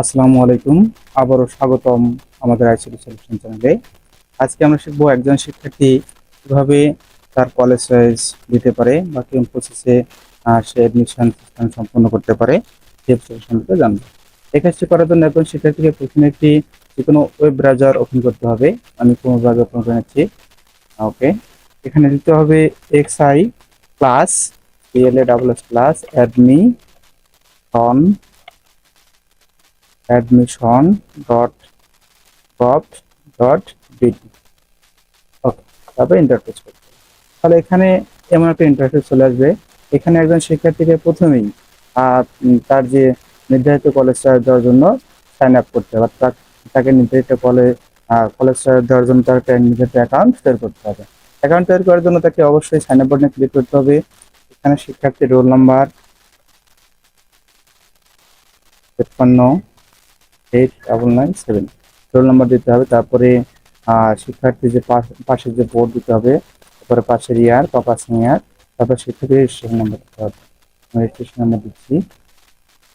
আসসালামু আলাইকুম। আবারও স্বাগতম আমাদের আইসিটি সলিউশন চ্যানেলে আজকে আমরা শিখব একজন শিক্ষার্থী কীভাবে তার কলেজ চয়েস দিতে পারে বা কোন প্রসেসে সে অ্যাডমিশন সিস্টেম সম্পন্ন করতে পারে, সে সম্পর্কে জানব। এই কাজটি করার জন্য একজন শিক্ষার্থীকে প্রথমে একটি যে কোনো ওয়েব ব্রাউজার ওপেন করতে হবে। আমি কোনো ব্রাউজার ওপেন করে নিচ্ছি? ওকে এখানে দিতে হবে X I plus P L A double S plus admission admission dot gov dot bd okay তারপরে ইন্টারফেস করতে। তাহলে এখানে এমন একটা ইন্টারফেস চলে আসবে। এখানে একজন শিক্ষার্থীকে প্রথমেই তার যে নির্ধারিত কলেজ চয়েস দেওয়ার জন্য সাইন আপ করতে হবে। তাকে নির্ধারিত কলে কলেজ চয়েস দেওয়ার জন্য তার একটা নির্ধারিত অ্যাকাউন্ট তৈরি করতে হবে। অ্যাকাউন্ট তৈরি করার জন্য তাকে অবশ্যই সাইন আপ বাটনে ক্লিক করতে হবে। এখানে শিক্ষার্থীর রোল নাম্বার তেপ্পান্ন eight double nine seven roll number দিতে হবে, তারপরে শিক্ষার্থীর যে পাশ- পাশের যে বোর্ড দিতে হবে, তারপরে পাশের ইয়ার বা পাশের ইয়ার তারপর শিক্ষার্থীর রেজিস্ট্রেশন নাম্বার দিতে হবে। রেজিস্ট্রেশন নাম্বার দিচ্ছি।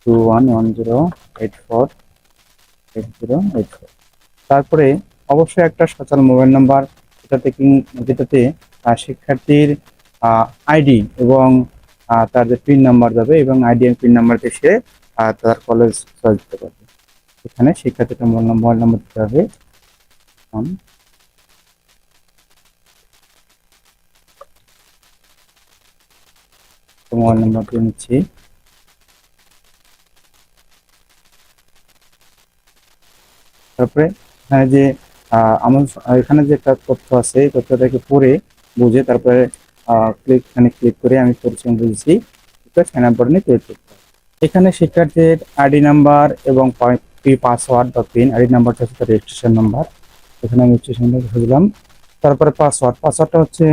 Two one one zero eight four eight zero eight four তারপরে অবশ্যই একটা সচল মোবাইল নাম্বার যেটাতে যেটাতে শিক্ষার্থীর আইডি এবং তার যে পিন নাম্বার যাবে এবং আইডি পিন নাম্বার দিয়ে সে তার কলেজ চয়েস দিতে পারবে। এখানে শিক্ষার্থীটা মোবাইল নাম্বার মোবাইল নাম্বার দিতে হবে। তো মোবাইল নাম্বার দিয়ে নিচ্ছি। তারপরে এখানে যে আমার এখানে যে একটা তথ্য আছে, এই তথ্যটাকে পড়ে বুঝে তারপরে ক্লিক এখানে ক্লিক করে আমি পরিচয় বুঝেছি। সাইন আপ বাটনে এখানে শিক্ষার্থীর আইডি নাম্বার এবং পাসওয়ার্ড বা পিন আইডি নাম্বারটা হচ্ছে তার রেজিস্ট্রেশন নাম্বার এখানে আমি রেজিস্ট্রেশন নাম্বার দিলাম। তারপরে পাসওয়ার্ড পাসওয়ার্ডটা হচ্ছে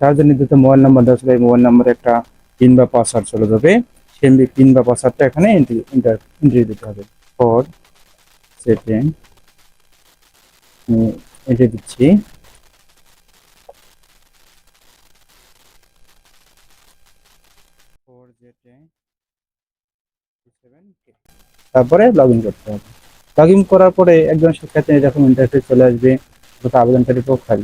তার যে নির্দিষ্ট মোবাইল নাম্বার দেওয়া ছিল, এই মোবাইল নাম্বারে একটা পিন বা পাসওয়ার্ড চলে যাবে। সেই পিন বা পাসওয়ার্ডটা এখানে এন্ট্রি এন্ট্রি দিতে হবে। ফোর সেকেন্ড এন্ট্রি দিচ্ছি। তারপরে লগ করতে হবে। লগ করার পরে একজন শিক্ষার্থী যখন ইন্টারফেস চলে আসবে আবেদনকারী প্রোফাইল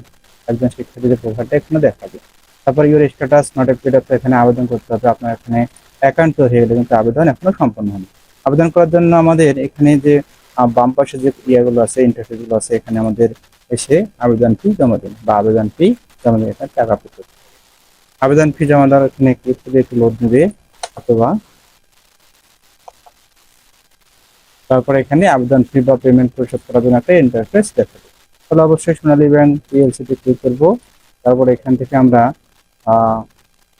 একজন শিক্ষার্থীদের প্রোফাইলটা এখানে দেখাবে। তারপর ইউর স্ট্যাটাস নট এখানে আবেদন করতে হবে। আপনার এখানে অ্যাকাউন্ট তৈরি হয়ে গেলে কিন্তু আবেদন এখনও সম্পন্ন হয়নি। আবেদন করার জন্য আমাদের এখানে যে বাম পাশে যে ইয়েগুলো আছে ইন্টারফেসগুলো আছে, এখানে আমাদের এসে আবেদন ফি জমা দিন বা আবেদন ফি জমা দিয়ে এখানে টাকা পে করতে আবেদন ফি জমা দেওয়ার এখানে ক্লিক করে একটু লোড নেবে অথবা তারপরে এখানে আবেদন ফি বা পেমেন্ট পরিশোধ করার জন্য একটা ইন্টারফেস দেখাবে তাহলে অবশ্যই সোনালী ব্যাংক পিএলসিতে ক্লিক করব। তারপরে এখান থেকে আমরা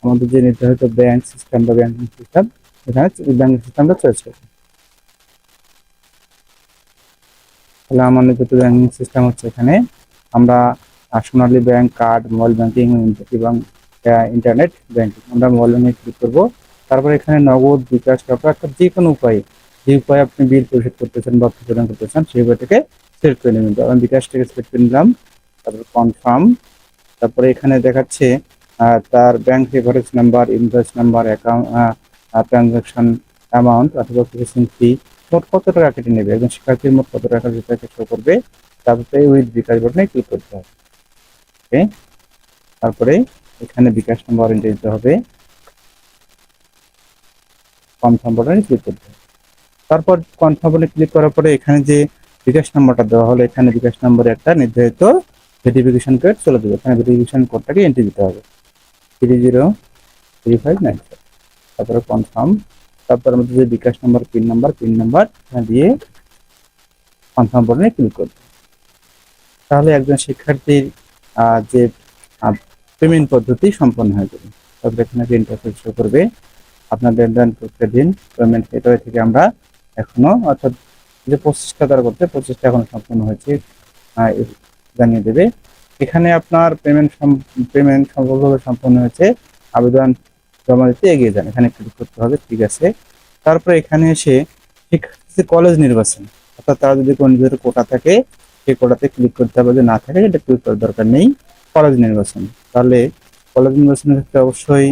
আমাদের যে নির্ধারিত ব্যাংক সিস্টেম বা ব্যাংকিং সিস্টেম এখানে ব্যাংকিং সিস্টেমটা চয়েস করব। তাহলে আমার নির্ধারিত ব্যাংকিং সিস্টেম হচ্ছে এখানে। আমরা Sonali bank card mobile banking এবং ইন্টারনেট ব্যাংকিং আমরা মোবাইল ব্যাংকে ক্লিক করব। তারপরে এখানে নগদ বিকাশ টাকা একটা যে কোনো উপায়ে যে উপায়ে আপনি বিল পরিশোধ করতেছেন বা প্রদান করতেছেন, সেই উপায়টাকে সিলেক্ট করে নেবেন। আমি বিকাশ থেকে সিলেক্ট করে নিলাম, তারপর কনফার্ম তারপরে এখানে দেখাচ্ছে তার bank reference number invoice number account transaction amount অথবা প্রসেসিং ফি মোট কত টাকা কেটে নেবে? একজন শিক্ষার্থীর মোট কত টাকা যেটাকে শো করবে। তারপরে উইথ বিকাশ বাটনে ক্লিক করতে হবে। ওকে তারপরে এখানে বিকাশ নাম্বার এন্ট্রি দিতে হবে। কনফার্ম বাটনে ক্লিক করতে হবে। তারপর কনফার্ম ক্লিক করার পরে এখানে যে বিকাশ নাম্বারটা দেওয়া হলো, এখানে বিকাশ নম্বরে একটা নির্ধারিত ভেরিফিকেশন কোড চলে দেবে এখানে ভেরিফিকেশন কোডটাকে এন্ট্রি দিতে হবে। Three zero three five nine তারপরে কনফার্ম তারপর আমাদের যে bKash number PIN number PIN number এখানে দিয়ে কনফার্ম বাটনে ক্লিক করবে। তাহলে একজন শিক্ষার্থীর যে পেমেন্ট পদ্ধতি সম্পন্ন হয়ে যাবে। তারপরে এখানে ইন্টারফেস করবে আপনার লেনদেন প্রত্যেক দিন। পেমেন্ট গেটওয়ে থেকে আমরা এখনও, অর্থাৎ যে প্রচেষ্টা তারা করতে প্রচেষ্টা এখনও সম্পূর্ণ হয়েছে জানিয়ে দেবে। এখানে আপনার পেমেন্ট পেমেন্ট সম্পূর্ণভাবে সম্পন্ন হয়েছে, আবেদন জমা দিতে এগিয়ে যান। এখানে ক্লিক করতে হবে, ঠিক আছে। তারপরে এখানে এসে শিক্ষার্থী কলেজ নির্বাচন, অর্থাৎ তারা যদি কোনো নিজের কোটা থাকে, সেই কোটাতে ক্লিক করতে হবে, যদি না থাকে, সেটা ক্লিক করার দরকার নেই। কলেজ নির্বাচন, তাহলে কলেজ নির্বাচনের ক্ষেত্রে অবশ্যই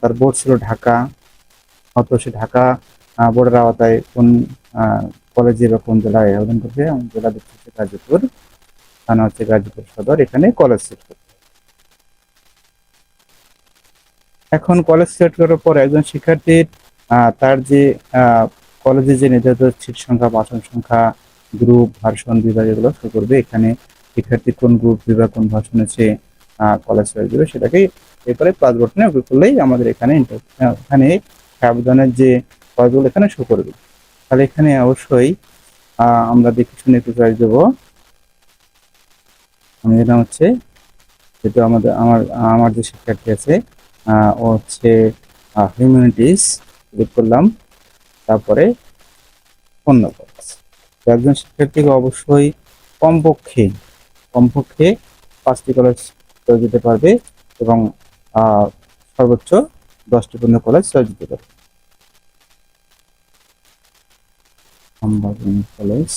তার বোর্ড ছিল ঢাকা অত সে ঢাকা বোর্ডের আওতায় কোন কলেজে বা কোন জেলায় আবেদন করবে জেলা দিচ্ছে হচ্ছে গাজীপুর থানা হচ্ছে গাজীপুর সদর, এখানে কলেজ সিলেক্ট করতে এখন কলেজ সিলেক্ট করার পর একজন শিক্ষার্থীর তার যে কলেজে যে নির্ধারিত সিট সংখ্যা বা আসন সংখ্যা গ্রুপ ভার্সন বিভাগ এগুলো শো করবে, এখানে শিক্ষার্থী কোন গ্রুপ বিভাগ, কোন ভার্সনে সে কলেজ সিলেক্ট দেবে সেটাকে এরপরে প্লাস বটনে করলেই আমাদের এখানে এখানে আবেদনের যে কলেজগুলো এখানে শো করবে তাহলে এখানে অবশ্যই আমরা দেখে শুনে একটু চয়েস দেবো। আমি এটা হচ্ছে, যেহেতু আমাদের, আমার আমার যে শিক্ষার্থী আছে ও হচ্ছে হিউম্যানিটিস ক্লিক করলাম। তারপরে অন্য তো একজন শিক্ষার্থীকে অবশ্যই কমপক্ষে কমপক্ষে পাঁচটি কলেজ চলে যেতে পারবে এবং সর্বোচ্চ দশটি পর্যন্ত কলেজ চলে যেতে পারবে। আমবাগান কলেজ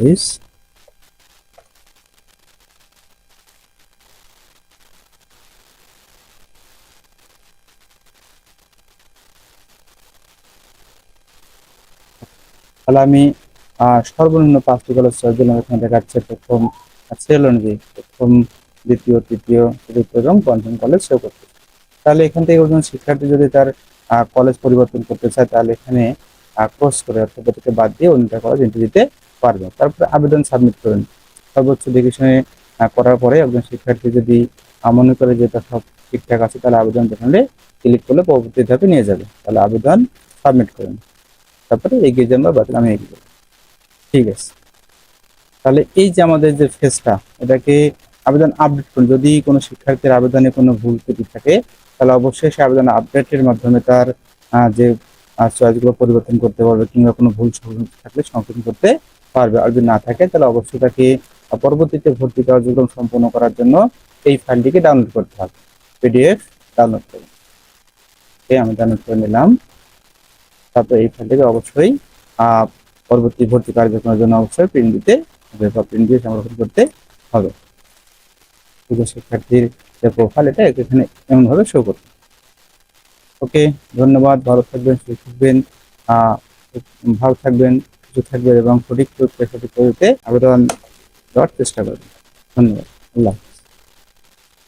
is তাহলে আমি সর্বনিম্ন পাঁচটি কলেজ চয়েস দিলাম, এখানে দেখাচ্ছে প্রথম সেল অনুযায়ী প্রথম, দ্বিতীয়, তৃতীয়, চতুর্থ এবং পঞ্চম কলেজ শো করতে তাহলে এখান থেকে একজন শিক্ষার্থী যদি তার কলেজ পরিবর্তন করতে চায়, তাহলে এখানে ক্রস করে অর্থাৎ এটাকে বাদ দিয়ে অন্যটা কলেজ এন্ট্রি দিতে পারবে। তারপরে আবেদন সাবমিট করেন। সর্বোচ্চ দেখে করার পরে একজন শিক্ষার্থী যদি মনে করে যে তার সব ঠিকঠাক আছে, তাহলে আবেদন দেখালে ক্লিক করলে পরবর্তী ধাপে নিয়ে যাবে। তাহলে আবেদন সাবমিট করেন। তারপরে এগিয়ে যান বা বাতিল, আমি এগিয়ে। ঠিক আছে। তাহলে এই যে আমাদের যে ফেসটা এটাকে আবেদন আপডেট করুন। যদি কোনো শিক্ষার্থীর আবেদনে কোনো ভুল ত্রুটি থাকে, তাহলে অবশ্যই সে আবেদন আপডেটের মাধ্যমে তার যে চয়েসগুলো পরিবর্তন করতে পারবে কিংবা কোনো ভুল থাকলে সংশোধন করতে পারবে। আর যদি না থাকে, তাহলে অবশ্যই তাকে পরবর্তীতে ভর্তি কার্যক্রম সম্পন্ন করার জন্য এই ফাইলটিকে ডাউনলোড করতে হবে। পিডিএফ ডাউনলোড করুন। আমি ডাউনলোড করে নিলাম। তারপর এই ফাইলটিকে অবশ্যই পরবর্তী ভর্তি কার্যক্রমের জন্য অবশ্যই প্রিন্ট দিতে হবে বা প্রিন্ট দিয়ে সংরক্ষণ করতে হবে। শিক্ষার্থীর যে প্রোফাইল এটা এখানে এমনভাবে শো করবে ওকে, ধন্যবাদ, ভালো থাকবেন, সুস্থ থাকবেন ভালো থাকবেন, সুস্থ থাকবেন এবং সঠিক সঠিক আবেদন দেওয়ার চেষ্টা করবেন ধন্যবাদ, আল্লাহ।